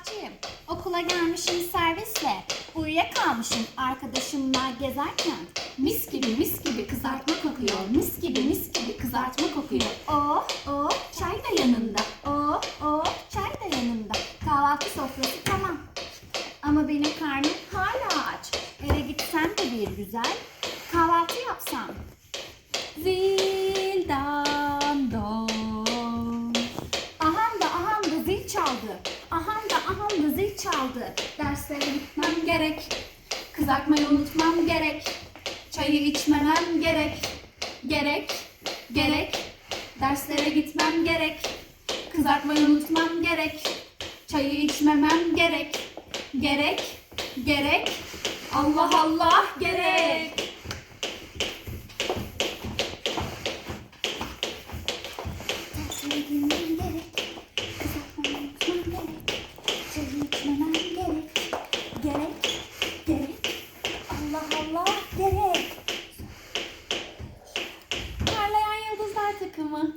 Kızakçıyım. Okula gelmişim servisle. Uyuyakalmışım arkadaşımla gezerken. Mis gibi mis gibi kızartma kokuyor. Mis gibi mis gibi kızartma kokuyor. Oh oh çay da yanında. Oh oh çay da yanında. Kahvaltı sofrası tamam. Ama benim karnım hala aç. Eve gitsem de bir güzel kahvaltı yapsam. Zildan da zil çaldı. Derslere gitmem gerek. Kızartmayı unutmam gerek. Çayı içmemem gerek. Gerek, gerek. Derslere gitmem gerek. Kızartmayı unutmam gerek. Çayı içmemem gerek. Gerek, gerek. Allah Allah gerek. Allah gerek. Parlayan Yıldızlar takımı.